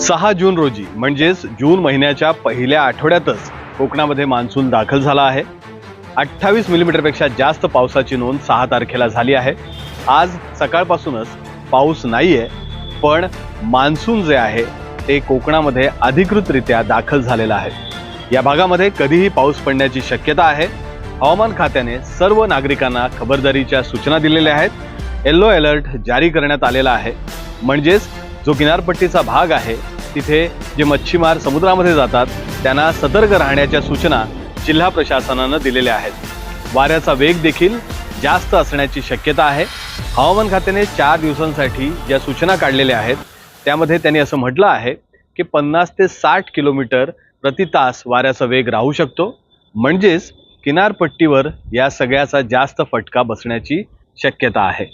सहा जून रोजी म्हणजेच जून महिन्याच्या पहिल्या आठवड्यातच कोकणामध्ये मान्सून दाखल झाला आहे. अठ्ठावीस मिलीमीटरपेक्षा जास्त पावसाची नोंद सहा तारखेला झाली आहे. आज सकाळपासूनच पाऊस नाहीये पण मान्सून जे आहे ते कोकणामध्ये अधिकृतरित्या दाखल झालेलं आहे. या भागामध्ये कधीही पाऊस पडण्याची शक्यता आहे. हवामान खात्याने सर्व नागरिकांना खबरदारीच्या सूचना दिलेल्या आहेत. येल्लो अलर्ट जारी करण्यात आलेला आहे. म्हणजेच जो किनारपट्टीचा भाग आहे तिथे जे मच्छीमार समुद्रामध्ये जातात त्यांना सतर्क राहण्याच्या सूचना जिल्हा प्रशासनानं दिलेल्या आहेत. वाऱ्याचा वेग देखील जास्त असण्याची शक्यता आहे. हवामान खात्याने चार दिवसांसाठी ज्या सूचना काढलेल्या आहेत त्यामध्ये त्यांनी असं म्हटलं आहे की पन्नास ते साठ किलोमीटर प्रति तास वाऱ्याचा वेग राहू शकतो. म्हणजेच किनारपट्टीवर या सगळ्याचा जास्त फटका बसण्याची शक्यता आहे.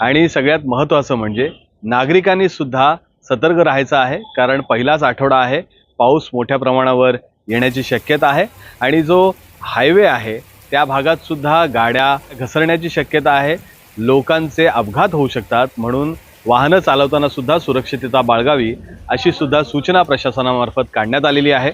आणि सगळ्यात महत्त्वाचं म्हणजे नागरिकांनी सुद्धा सतर्क राहायचं आहे कारण पहिलाच आठवडा आहे पाऊस मोठ्या प्रमाणावर येण्याची शक्यता आहे आणि जो हायवे आहे त्या भागात सुद्धा गाड्या घसरण्याची शक्यता आहे लोकांचे अपघात होऊ शकतात म्हणून वाहनं चालवताना सुद्धा सुरक्षितता बाळगावी अशी सुद्धा सूचना प्रशासनामार्फत काढण्यात आलेली आहे.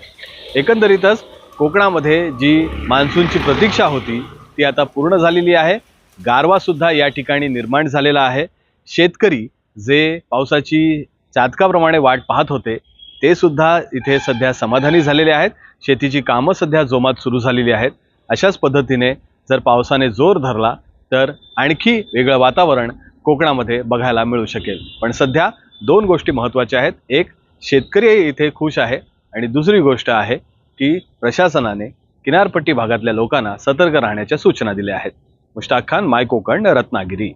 एकंदरीतच कोकणामध्ये जी मान्सूनची प्रतीक्षा होती ती आता पूर्ण झालेली आहे. गारवासुद्धा या ठिकाणी निर्माण झालेला आहे. शेतकरी जे पावसाची चातकाप्रमाणे वाट पाहत होते ते सुद्धा इथे सध्या समाधानी झालेले आहेत. शेतीची कामं सध्या जोमात सुरू झालेली आहेत. अशाच पद्धतीने जर पावसाने जोर धरला तर आणखी वेगळं वातावरण कोकणामध्ये बघायला मिळू शकेल. पण सध्या दोन गोष्टी महत्त्वाच्या आहेत. एक शेतकरी इथे खुश आहे आणि दुसरी गोष्ट आहे की प्रशासनाने किनारपट्टी भागातल्या लोकांना सतर्क राहण्याच्या सूचना दिल्या आहेत. मुश्ताक खान माय कोकण रत्नागिरी.